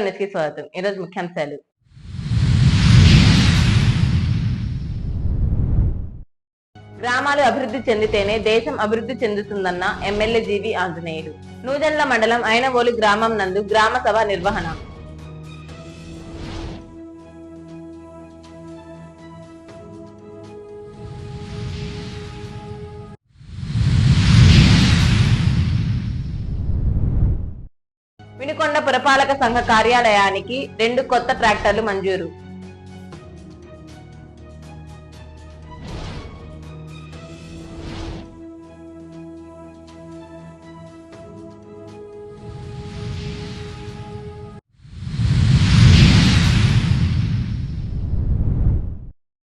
న్యూస్కి స్వాగతం ఈరోజు ముఖ్యాంశాలు గ్రామాలు అభివృద్ధి చెందితేనే దేశం అభివృద్ధి చెందుతుందన్న ఎమ్మెల్యే జీవి ఆంజనేయుడు నూజన్ల మండలం అయినవోలు గ్రామం నందు గ్రామ సభ నిర్వహణ. పురపాలక సంఘ కార్యాలయానికి రెండు కొత్త ట్రాక్టర్లు మంజూరు.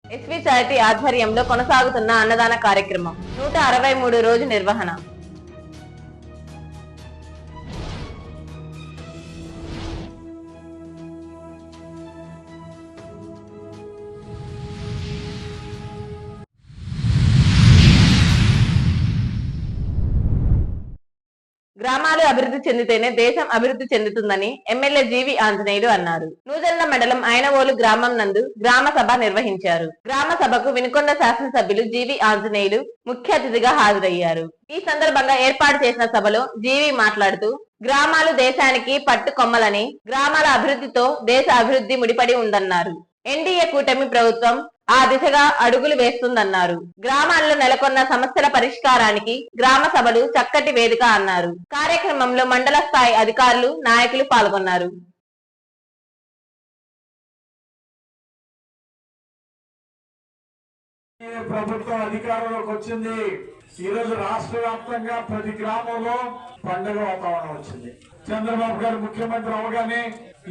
ఎస్వి చారిటీ ఆధ్వర్యంలో కొనసాగుతున్న అన్నదాన కార్యక్రమం. నూట అరవై మూడు రోజు నిర్వహణ. గ్రామాలు అభివృద్ధి చెందితేనే దేశం అభివృద్ధి చెందుతుందని ఎమ్మెల్యే జీవి ఆంజనేయులు అన్నారు. నూజెండ్ల మండలం ఆయనవోలు గ్రామం నందు గ్రామ సభ నిర్వహించారు. గ్రామ సభకు వినుకొండ శాసనసభ్యులు జీవి ఆంజనేయులు ముఖ్య అతిథిగా హాజరయ్యారు. ఈ సందర్భంగా ఏర్పాటు చేసిన సభలో జీవి మాట్లాడుతూ గ్రామాలు దేశానికి పట్టుకొమ్మలని గ్రామాల అభివృద్ధితో దేశ అభివృద్ధి ముడిపడి ఉందన్నారు. ఎన్డీఏ కూటమి ప్రభుత్వం ఆ దిశగా అడుగులు వేస్తుందన్నారు. గ్రామాల్లో నెలకొన్న సమస్యల పరిష్కారానికి గ్రామ సభలు చక్కటి వేదిక అన్నారు. కార్యక్రమంలో మండల స్థాయి అధికారులు నాయకులు పాల్గొన్నారు. ప్రభుత్వం అధికారంలోకి వచ్చింది. ఈరోజు రాష్ట్ర వ్యాప్తంగా ప్రతి గ్రామంలో పండుగ వాతావరణం వచ్చింది. చంద్రబాబు గారు ముఖ్యమంత్రి అవగానే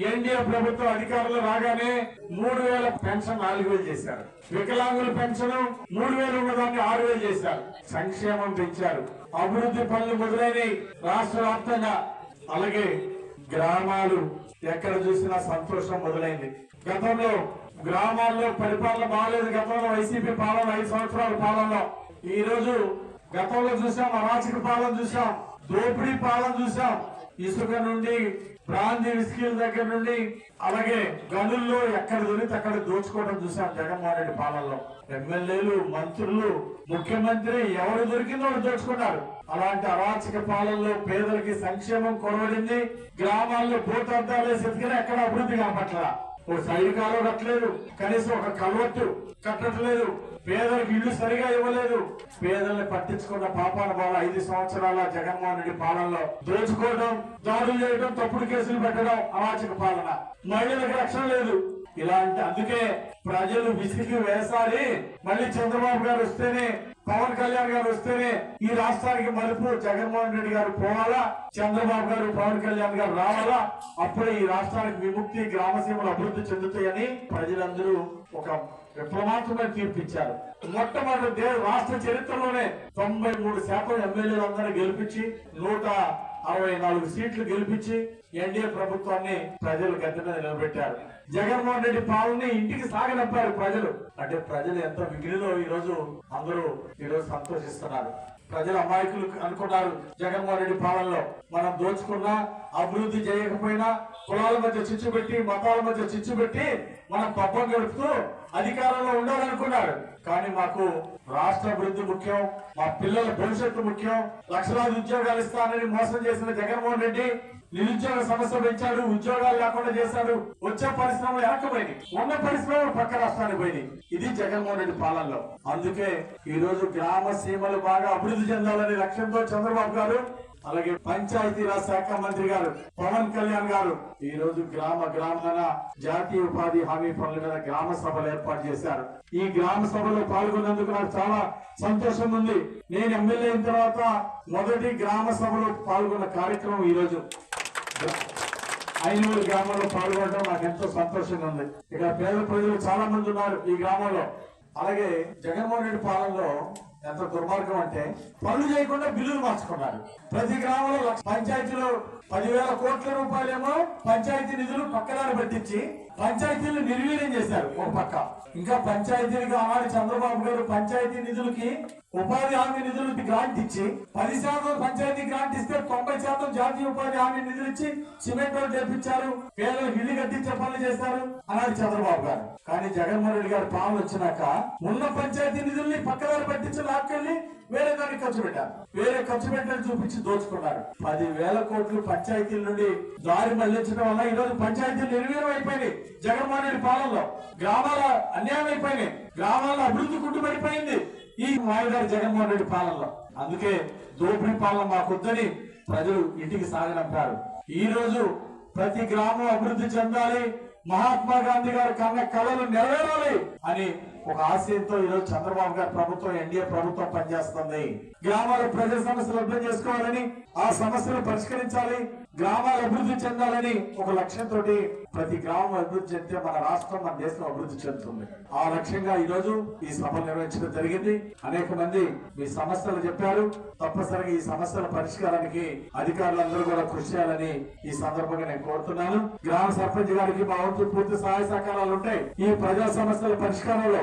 ఎన్డీఏ ప్రభుత్వం అధికారంలో రాగానే మూడు వేల పెన్షన్ నాలుగు వేలు చేశారు. వికలాంగుల పెన్షన్ మూడు వేలు ఉన్నదాన్ని ఆరు వేలు చేశారు. సంక్షేమం పెంచారు. అభివృద్ధి పనులు మొదలైనవి రాష్ట్ర వ్యాప్తంగా. అలాగే గ్రామాలు ఎక్కడ చూసినా సంతోషం మొదలైంది. గతంలో గ్రామాల్లో పరిపాలన బాగాలేదు గతంలో వైసీపీ పాలన ఐదు సంవత్సరాల పాలనలో. ఈ రోజు గతంలో చూసాం అరాచక పాలన చూసాం దోపిడీ పాలన చూసాం. ఇసుక నుండి బ్రాంతి విస్కీల దగ్గర నుండి అలాగే గనుల్లో ఎక్కడ దొరికి అక్కడ దోచుకోవడం చూసాం జగన్మోహన్ రెడ్డి పాలనలో. ఎమ్మెల్యేలు మంత్రులు ముఖ్యమంత్రి ఎవరు దొరికిందో వాళ్ళు దోచుకున్నారు. అలాంటి అరాచక పాలనలో పేదలకి సంక్షేమం కొరవడింది గ్రామాల్లో భూతద్దాలు వేసి ఎతికినా ఎక్కడ అభివృద్ధి కనపట్ల ఓ సైనికాలు కట్టలేదు. కనీసం ఒక కలవట్టు కట్టట్లేదు. పేదలకు ఇల్లు సరిగా ఇవ్వలేదు. పేదల్ని పట్టించుకున్న పాపాల బాల ఐదు సంవత్సరాల జగన్మోహన్ రెడ్డి పాలనలో దోచుకోవడం దాడులు చేయడం తప్పుడు కేసులు పెట్టడం అరాచక పాలన. మహిళలకు రక్షణ లేదు. ఇలాంటి అందుకే ప్రజలు విసిగి వేసారి మళ్ళీ చంద్రబాబు గారు వస్తేనే పవన్ కళ్యాణ్ గారు వస్తేనే ఈ రాష్ట్రానికి మలుపు జగన్మోహన్ రెడ్డి గారు పోవాలా? చంద్రబాబు గారు పవన్ కళ్యాణ్ గారు రావాలా? అప్పుడే ఈ రాష్ట్రానికి విముక్తి గ్రామసీమలు అభివృద్ధి చెందుతాయని ప్రజలందరూ ఒక విప్లవాత్మకమైన తీర్పు ఇచ్చారు మొట్టమొదటి దేశ రాష్ట్ర చరిత్రలోనే తొంభై మూడు శాతం ఎమ్మెల్యేలందరూ గెలిపించి నూట అరవై నాలుగు సీట్లు గెలిపించి ఎన్డీఏ ప్రభుత్వాన్ని ప్రజలు గద్దె మీద నిలబెట్టారు. జగన్మోహన్ రెడ్డి పాలని ఇంటికి సాగనప్పారు ప్రజలు. అంటే ప్రజలు ఎంత మిగిలిలో ఈ రోజు అందరూ ఈ రోజు సంతోషిస్తున్నారు. ప్రజలు అమాయకులు అనుకున్నారు జగన్మోహన్ రెడ్డి పాలనలో. మనం దోచుకున్నా అభివృద్ధి చేయకపోయినా కులాల మధ్య చిచ్చు పెట్టి మతాల మధ్య చిచ్చు పెట్టి మనం పబ్బం గడుపుతూ అధికారంలో ఉండాలనుకున్నారు కానీ మాకు రాష్ట్ర అభివృద్ధి ముఖ్యం మా పిల్లల భవిష్యత్తు ముఖ్యం. లక్షలాది ఉద్యోగాలు ఇస్తానని మోసం చేసిన జగన్మోహన్ రెడ్డి నిరుద్యోగ సమస్య పెంచాడు ఉద్యోగాలు లేకుండా చేశాడు. వచ్చే పరిశ్రమలు వెనకపోయింది ఉన్న పరిశ్రమలు పక్క రాష్ట్రానికి పోయింది ఇది జగన్మోహన్ రెడ్డి పాలనలో. అందుకే ఈ రోజు గ్రామ సీమలు బాగా అభివృద్ధి చెందాలనే లక్ష్యంతో చంద్రబాబు గారు అలాగే పంచాయతీరాజ్ శాఖ మంత్రి గారు పవన్ కళ్యాణ్ గారు ఈ రోజు గ్రామ గ్రామాన జాతీయ ఉపాధి హామీ పనుల మీద గ్రామ సభలు ఏర్పాటు చేశారు. ఈ గ్రామ సభలో పాల్గొన్నందుకు నాకు చాలా సంతోషం ఉంది. నేను ఎమ్మెల్యే అయిన తర్వాత మొదటి గ్రామ సభలో పాల్గొన్న కార్యక్రమం ఈ రోజు. ఐనూరు గ్రామంలో పాల్గొనడం నాకు ఎంతో సంతోషంగా ఉంది. ఇక్కడ పేద ప్రజలు చాలా మంది ఉన్నారు ఈ గ్రామంలో. అలాగే జగన్మోహన్ రెడ్డి పాలనలో ఎంత దుర్మార్గం అంటే పనులు చేయకుండా బిల్లులు మార్చుకున్నారు. ప్రతి గ్రామంలో పంచాయతీలో పదివేల కోట్ల రూపాయలేమో పంచాయతీ నిధులు పక్కదారి పట్టించి పంచాయతీలు నిర్వీర్యం చేశారు ఒక పక్క. ఇంకా పంచాయతీలకు ఆనాడు చంద్రబాబు గారు పంచాయతీ నిధులకి ఉపాధి హామీ నిధులకి గ్రాంట్ ఇచ్చి పది శాతం పంచాయతీ గ్రాంట్ ఇస్తే తొంభై శాతం జాతీయ ఉపాధి హామీ నిధులు ఇచ్చి సిమెంట్ రోడ్ చేపించారు పేదలకు ఇల్లు కట్టించే పనులు చేశారు అన్నాడు చంద్రబాబు గారు. కానీ జగన్మోహన్ రెడ్డి గారు పాలన వచ్చినాక ఉన్న పంచాయతీ నిధుల్ని పక్కదారి పట్టించి లాక్కెళ్ళి వేరే దానికి ఖర్చు పెట్టారు వేరే ఖర్చు పెట్టని చూపించి దోచుకున్నారు పది వేల కోట్లు పంచాయతీల నుండి దారి మళ్ళించడం వల్ల ఈ రోజు పంచాయతీలు నిర్వీర్యం అయిపోయినాయి జగన్మోహన్ రెడ్డి పాలనలో గ్రామాల అన్యాయం అయిపోయినాయి. గ్రామాల అభివృద్ధి కుట్టుబడిపోయింది ఈ మాయదారి జగన్మోహన్ రెడ్డి పాలనలో. అందుకే దోపిడీ పాలన మాకొద్దని ప్రజలు ఇంటికి సాగనంపారు. ఈ రోజు ప్రతి గ్రామం అభివృద్ధి చెందాలి. మహాత్మా గాంధీ గారి కన్న కళలు నెరవేరాలి అని ఒక ఆశయంతో ఈరోజు చంద్రబాబు గారి ప్రభుత్వం ఎన్డీఏ ప్రభుత్వం పనిచేస్తుంది. గ్రామాల ప్రజల సమస్యలు అర్థం చేసుకోవాలని ఆ సమస్యలు పరిష్కరించాలి గ్రామాలు అభివృద్ధి చెందాలని ఒక లక్ష్యంతో ప్రతి గ్రామం అభివృద్ధి చెందితే మన రాష్ట్రం మన దేశం అభివృద్ధి చెందుతుంది. ఆ లక్ష్యంగా ఈ రోజు ఈ సభలు నిర్వహించడం జరిగింది. అనేక మంది మీ సమస్యలు చెప్పారు. తప్పనిసరిగా ఈ సమస్యల పరిష్కారానికి అధికారులందరూ కూడా కృషి చేయాలని ఈ సందర్భంగా నేను కోరుతున్నాను. గ్రామ సర్పంచ్ గారికి మా వంతు పూర్తి సహాయ సహకారాలు ఉంటాయి. ఈ ప్రజా సమస్యల పరిష్కారంలో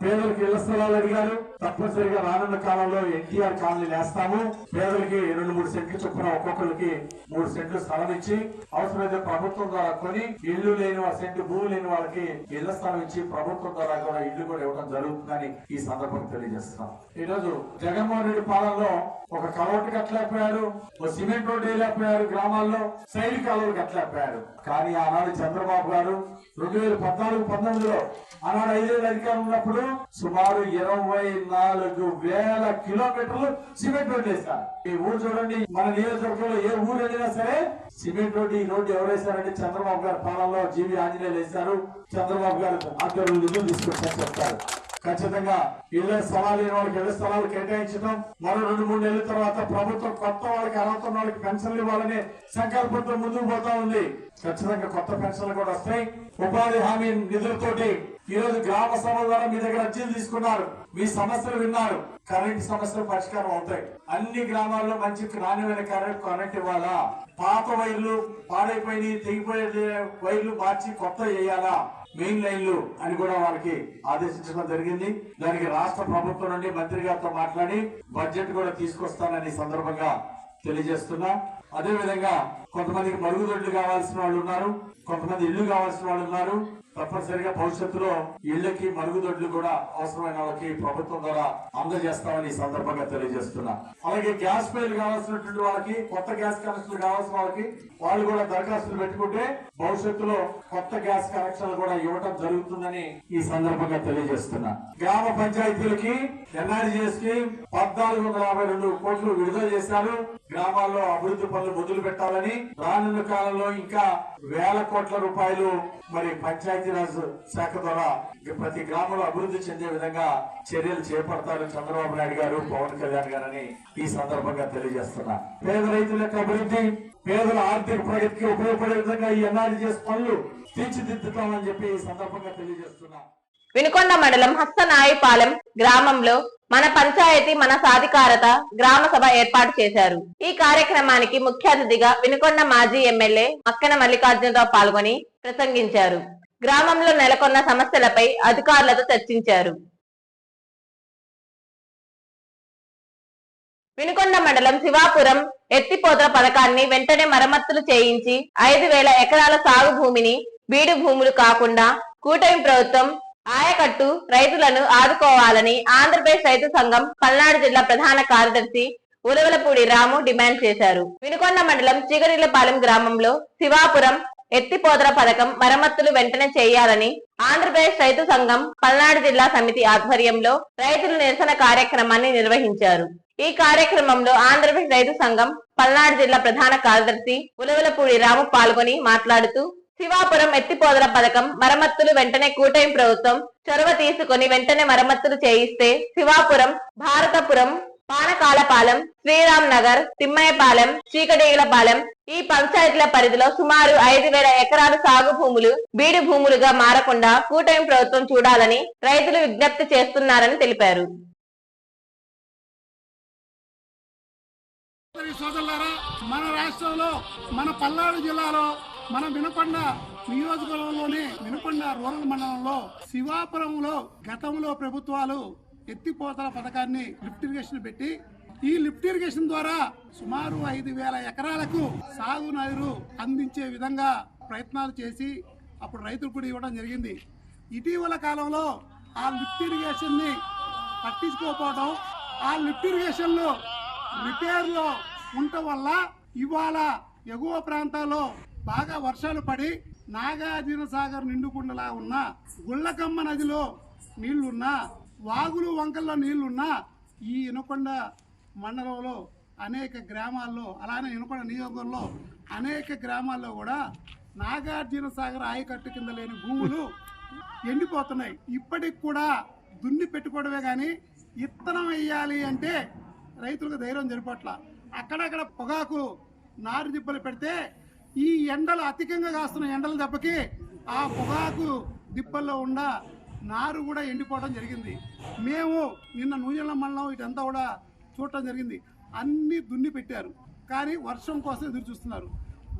పేదలకు ఇళ్ళ స్థలాలు అడిగారు. తప్పనిసరిగా రానున్న కాలంలో ఎన్టీఆర్ కాలనీ వేస్తాము పేదలకి రెండు మూడు సెంట్లు చొప్పున ఒక్కొక్కరికి మూడు సెంట్లు స్థలం ఇచ్చి అవసరమైతే ప్రభుత్వం ద్వారా కొని ఇల్లు లేని వాళ్ళ సెంటు భూమి లేని వాళ్ళకి ఇళ్ళ స్థలం ఇచ్చి ప్రభుత్వం ద్వారా కూడా ఇల్లు కూడా ఇవ్వడం జరుగుతుందని ఈ సందర్భంగా తెలియజేస్తున్నాం. ఈ రోజు జగన్మోహన్ రెడ్డి పాలనలో ఒక కలవటు కట్టలేకపోయారు ఒక సిమెంట్ రోడ్డు వేయలేకపోయారు గ్రామాల్లో శైలి కాలువలు కట్టలేకపోయారు కానీ ఆనాడు చంద్రబాబు గారు రెండు వేల పద్నాలుగు పంతొమ్మిదిలో ఆనాడు ఐదేళ్ళు అధికారం ఉన్నప్పుడు సుమారు ఇరవై నాలుగు వేల కిలోమీటర్లు సిమెంట్ రోడ్డు వేశారు. ఈ ఊరు చూడండి మన నియోజకవర్గంలో ఏ ఊరు వెళ్ళినా సరే సిమెంట్ రోడ్డు ఈ రోడ్డు ఎవరు వేశారంటే చంద్రబాబు గారి పాలనలో జీవి ఆంజనేయులు వేశారు. చంద్రబాబు గారు అక్కడ నిధులు తీసుకొచ్చారు చెప్తారు. ఖచ్చితంగా ఇళ్ళ స్థలాలు లేని వాళ్ళకి ఇళ్ళ స్థలాలు కేటాయించడం మరో రెండు మూడు నెలల తర్వాత ప్రభుత్వం కొత్త వాళ్ళకి అర్హత ఉన్న వాళ్ళకి పెన్షన్లు ఇవ్వాలనే సంకల్పంతో ముందుకు పోతా ఉంది. ఖచ్చితంగా కొత్త పెన్షన్లు కూడా వస్తాయి. ఉపాధి హామీ నిధులతోటి ఈ రోజు గ్రామ సభ ద్వారా మీ దగ్గర అర్జీలు తీసుకున్నారు. మీ సమస్యలు విన్నారు. కరెంట్ సమస్యలు పరిష్కారం అవుతాయి. అన్ని గ్రామాల్లో మంచి నాణ్యమైన కరెంట్ కరెంట్ ఇవ్వాలా? పాత వైర్లు పాడైపోయి తెగిపోయే వైర్లు మార్చి కొత్త వేయాలా? మెయిన్ లైన్లు అని కూడా వారికి ఆదేశించడం జరిగింది. దానికి రాష్ట్ర ప్రభుత్వం నుండి మంత్రి గారితో మాట్లాడి బడ్జెట్ కూడా తీసుకొస్తానని సందర్భంగా తెలియజేస్తున్నా. అదేవిధంగా కొంతమందికి మరుగుదొడ్లు కావాల్సిన వాళ్ళు ఉన్నారు కొంతమంది ఇల్లు కావాల్సిన వాళ్ళు ఉన్నారు. తప్పనిసరిగా భవిష్యత్తులో ఇళ్ళకి మరుగుదొడ్లు కూడా అవసరమైన వాళ్ళకి ప్రభుత్వం ద్వారా అందజేస్తామని సందర్భంగా తెలియజేస్తున్నా. అలాగే గ్యాస్ బిల్లు కావాల్సినటువంటి వాళ్ళకి కొత్త గ్యాస్ కనెక్షన్లు కావాల్సిన వాళ్ళకి వాళ్ళు కూడా దరఖాస్తులు పెట్టుకుంటే భవిష్యత్తులో కొత్త గ్యాస్ కనెక్షన్లు కూడా ఇవ్వటం జరుగుతుందని ఈ సందర్భంగా తెలియజేస్తున్నా. గ్రామ పంచాయతీలకి ఎన్ఆర్జీఎస్కి పద్నాలుగు వందల యాభై రెండు కోట్లు విడుదల చేశారు. గ్రామాల్లో అభివృద్ధి పనులు మొదలు పెట్టాలని రానున్న కాలంలో ఇంకా వేల కోట్ల రూపాయలు మరి పంచాయతీరాజ్ శాఖ ద్వారా ప్రతి గ్రామంలో అభివృద్ధి చెందే విధంగా చర్యలు చేపడతారు చంద్రబాబు నాయుడు గారు పవన్ కళ్యాణ్ గారని ఈ సందర్భంగా తెలియజేస్తున్నా. పేద రైతుల యొక్క అభివృద్ధి పేదల ఆర్థిక ప్రగతికి ఉపయోగపడే విధంగా ఈ ఎన్ఆర్జీఎస్ పనులు తీర్చిదిద్దుతామని చెప్పి ఈ సందర్భంగా తెలియజేస్తున్నా. వినుకొండ మండలం హస్తనాయిపాలెం గ్రామంలో మన పంచాయతీ మన సాధికారత గ్రామ సభ ఏర్పాటు చేశారు. ఈ కార్యక్రమానికి ముఖ్య అతిథిగా వినుకొండ మాజీ ఎమ్మెల్యే మక్కన మల్లికార్జునరావు పాల్గొని ప్రసంగించారు. గ్రామంలో నెలకొన్న సమస్యలపై అధికారులతో చర్చించారు. వినుకొండ మండలం శివాపురం ఎత్తిపోతల పథకాన్ని వెంటనే మరమ్మతులు చేయించి ఐదు వేల ఎకరాల సాగు భూమిని బీడు భూములు కాకుండా కూటమి ప్రభుత్వం ఆయకట్టు రైతులను ఆదుకోవాలని ఆంధ్రప్రదేశ్ రైతు సంఘం పల్నాడు జిల్లా ప్రధాన కార్యదర్శి ఉలవలపూడి రాము డిమాండ్ చేశారు. వినుకొండ మండలం చిగరిలపాలెం గ్రామంలో శివాపురం ఎత్తిపోతల పథకం మరమ్మతులు వెంటనే చేయాలని ఆంధ్రప్రదేశ్ రైతు సంఘం పల్నాడు జిల్లా సమితి ఆధ్వర్యంలో రైతుల నిరసన కార్యక్రమాన్ని నిర్వహించారు. ఈ కార్యక్రమంలో ఆంధ్రప్రదేశ్ రైతు సంఘం పల్నాడు జిల్లా ప్రధాన కార్యదర్శి ఉలవలపూడి రాము పాల్గొని మాట్లాడుతూ శివాపురం ఎత్తిపోదల పథకం మరమ్మతులు వెంటనే కూటమి ప్రభుత్వం చొరవ తీసుకుని వెంటనే మరమ్మతులు చేయిస్తే శివాపురం భారతపురం పానకాలపాలెం శ్రీరామ్ నగర్ తిమ్మయపాలెం చీకటేగులపాలెం ఈ పంచాయతీల పరిధిలో సుమారు ఐదు వేల ఎకరాల సాగు భూములు బీడు భూములుగా మారకుండా కూటమి ప్రభుత్వం చూడాలని రైతులు విజ్ఞప్తి చేస్తున్నారని తెలిపారు. మన రాష్ట్రంలో మన పల్నాడు జిల్లాలో మన వినకొండ నియోజకవర్గంలోని వినకొండ రూరల్ మండలంలో శివాపురంలో గతంలో ప్రభుత్వాలు ఎత్తిపోతల పథకాన్ని లిఫ్ట్ ఇరిగేషన్ పెట్టి ఈ లిఫ్ట్ ఇరిగేషన్ ద్వారా సుమారు ఐదు వేల ఎకరాలకు సాగునీరు అందించే విధంగా ప్రయత్నాలు చేసి అప్పుడు రైతులు కూడా ఇవ్వడం జరిగింది. ఇటీవల కాలంలో ఆ లిఫ్ట్ ఇరిగేషన్ని పట్టించుకోకపోవడం ఆ లిఫ్ట్ ఇరిగేషన్లు రిపేర్లో ఉండటం వల్ల ఇవాళ ఎగువ ప్రాంతాల్లో బాగా వర్షాలు పడి నాగార్జున సాగర్ నిండుకుండలా ఉన్న గుళ్ళకమ్మ నదిలో నీళ్ళున్నా వాగులు వంకల్లో నీళ్ళున్నా ఈ ఇనకొండ మండలంలో అనేక గ్రామాల్లో అలానే ఇనకొండ నియోజకవర్గంలో అనేక గ్రామాల్లో కూడా నాగార్జున సాగర్ ఆయకట్టు కింద లేని భూములు ఎండిపోతున్నాయి. ఇప్పటికి కూడా దున్ని పెట్టుకోవడమే కానీ ఇత్తనం వేయాలి అంటే రైతులకు ధైర్యం జరిపట్ల. అక్కడక్కడ పొగాకు నారు దిబ్బలు పెడితే ఈ ఎండలు అధికంగా కాస్తున్న ఎండల దెబ్బకి ఆ పొగాకు దిప్పల్లో ఉన్న నారు కూడా ఎండిపోవడం జరిగింది. మేము నిన్న నూజల మండలం ఇటంతా కూడా చూడటం జరిగింది. అన్నీ దున్ని పెట్టారు. కానీ వర్షం కోసం ఎదురు చూస్తున్నారు.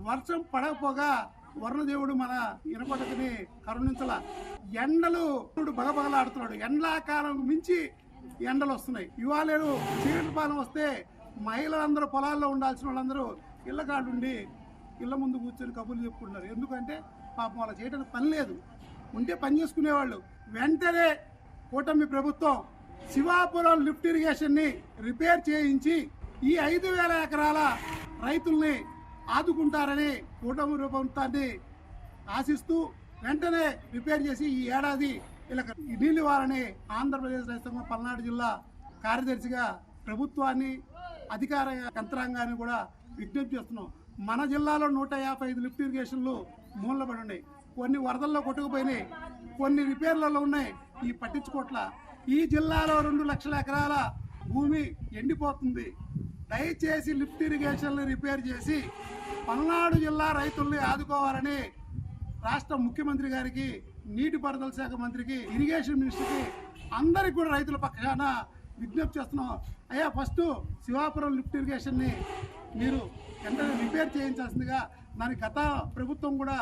వర్షం పడకపోగా వరుణదేవుడు మన ఇనపడకని కరుణించల. ఎండలు బగబగలాడుతున్నాడు. ఎండాకాలం మించి ఎండలు వస్తున్నాయి. ఇవాళ చీకటి పాలన వస్తే మహిళలందరూ పొలాల్లో ఉండాల్సిన వాళ్ళందరూ ఇళ్ళ ఉండి ఇళ్ళ ముందు కూర్చొని కబుర్లు చెప్పుకుంటున్నారు. ఎందుకంటే పాపం వాళ్ళ చేయడానికి పని లేదు. ఉంటే పని చేసుకునేవాళ్ళు. వెంటనే కూటమి ప్రభుత్వం శివాపురం లిఫ్ట్ ఇరిగేషన్ని రిపేర్ చేయించి ఈ ఐదు వేల ఎకరాల రైతుల్ని ఆదుకుంటారని కూటమి ప్రభుత్వాన్ని ఆశిస్తూ వెంటనే రిపేర్ చేసి ఈ ఏడాది ఇలా నీళ్ళు వారని ఆంధ్రప్రదేశ్ రైతు పల్నాడు జిల్లా కార్యదర్శిగా ప్రభుత్వాన్ని అధికార యంత్రాంగాన్ని కూడా విజ్ఞప్తి చేస్తున్నాం. మన జిల్లాలో నూట యాభై ఐదు లిఫ్ట్ ఇరిగేషన్లు మూలబడి ఉన్నాయి. కొన్ని వరదల్లో కొట్టుకుపోయినాయి కొన్ని రిపేర్లలో ఉన్నాయి. ఈ పట్టించుకోట్ల. ఈ జిల్లాలో రెండు లక్షల ఎకరాల భూమి ఎండిపోతుంది. దయచేసి లిఫ్ట్ ఇరిగేషన్లు రిపేర్ చేసి పల్నాడు జిల్లా రైతుల్ని ఆదుకోవాలని రాష్ట్ర ముఖ్యమంత్రి గారికి నీటిపారుదల శాఖ మంత్రికి ఇరిగేషన్ మినిస్టర్కి అందరికి కూడా రైతుల పక్షాన విజ్ఞప్తి చేస్తున్నాం. అయ్యా ఫస్ట్ శివాపురం లిఫ్ట్ ఇరిగేషన్ని మీరు వెంటనే రిపేర్ చేయించాల్సిందిగా దాని గత ప్రభుత్వం కూడా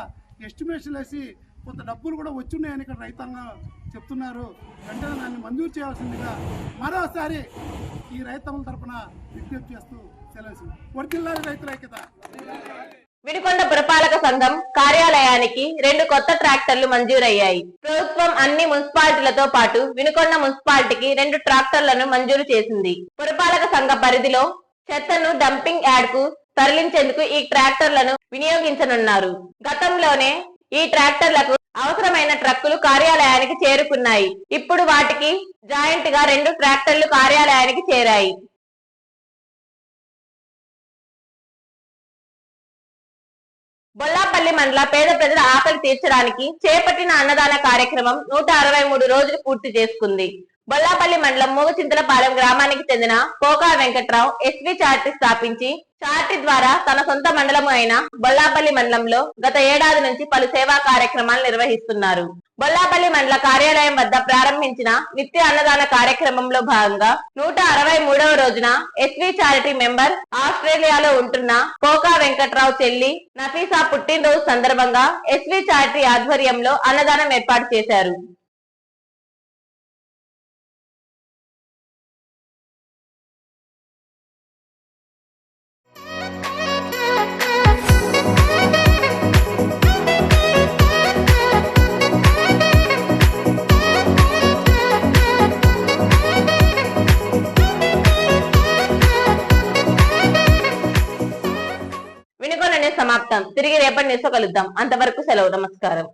ఎస్టిమేషన్ వేసి కొంత డబ్బులు కూడా వచ్చున్నాయని ఇక్కడ రైతాంగం చెప్తున్నారు. వెంటనే దాన్ని మంజూరు చేయాల్సిందిగా మరోసారి ఈ రైతముల తరపున విజ్ఞప్తి చేస్తూ సెలవు రైతుల ఐక్యత. వినుకొండ పురపాలక సంఘం కార్యాలయానికి రెండు కొత్త ట్రాక్టర్లు మంజూరయ్యాయి. ప్రభుత్వం అన్ని మున్సిపాలిటీలతో పాటు వినుకొండ మున్సిపాలిటీకి రెండు ట్రాక్టర్లను మంజూరు చేసింది. పురపాలక సంఘ పరిధిలో చెత్తను డంపింగ్ యార్డ్కు తరలించేందుకు ఈ ట్రాక్టర్లను వినియోగించనున్నారు. గతంలోనే ఈ ట్రాక్టర్లకు అవసరమైన ట్రక్కులు కార్యాలయానికి చేరుకున్నాయి. ఇప్పుడు వాటికి జాయింట్గా రెండు ట్రాక్టర్లు కార్యాలయానికి చేరాయి. బొల్లాపల్లి మండల పేద ప్రజల ఆకలి తీర్చడానికి చేపట్టిన అన్నదాన కార్యక్రమం నూట అరవై మూడు రోజులు పూర్తి చేసుకుంది. బొల్లాపల్లి మండలం మూగచింతలపాలెం గ్రామానికి చెందిన కోకా వెంకట్రావు ఎస్వి చార్టీ స్థాపించి చార్టీ ద్వారా తన సొంత మండలము అయిన బొల్లాపల్లి మండలంలో గత ఏడాది నుంచి పలు సేవా కార్యక్రమాలు నిర్వహిస్తున్నారు. బొల్లాపల్లి మండల కార్యాలయం వద్ద ప్రారంభించిన నిత్య అన్నదాన కార్యక్రమంలో భాగంగా నూట అరవై మూడవ రోజున ఎస్వి చారిటీ మెంబర్ ఆస్ట్రేలియాలో ఉంటున్న కోకా వెంకట్రావు చెల్లి నఫీసా పుట్టినరోజు సందర్భంగా ఎస్వి చారిటీ ఆధ్వర్యంలో అన్నదానం ఏర్పాటు చేశారు. సమాప్తం తిరిగి రేపటి న్యూస్ కలుద్దాం. అంతవరకు సెలవు. నమస్కారం.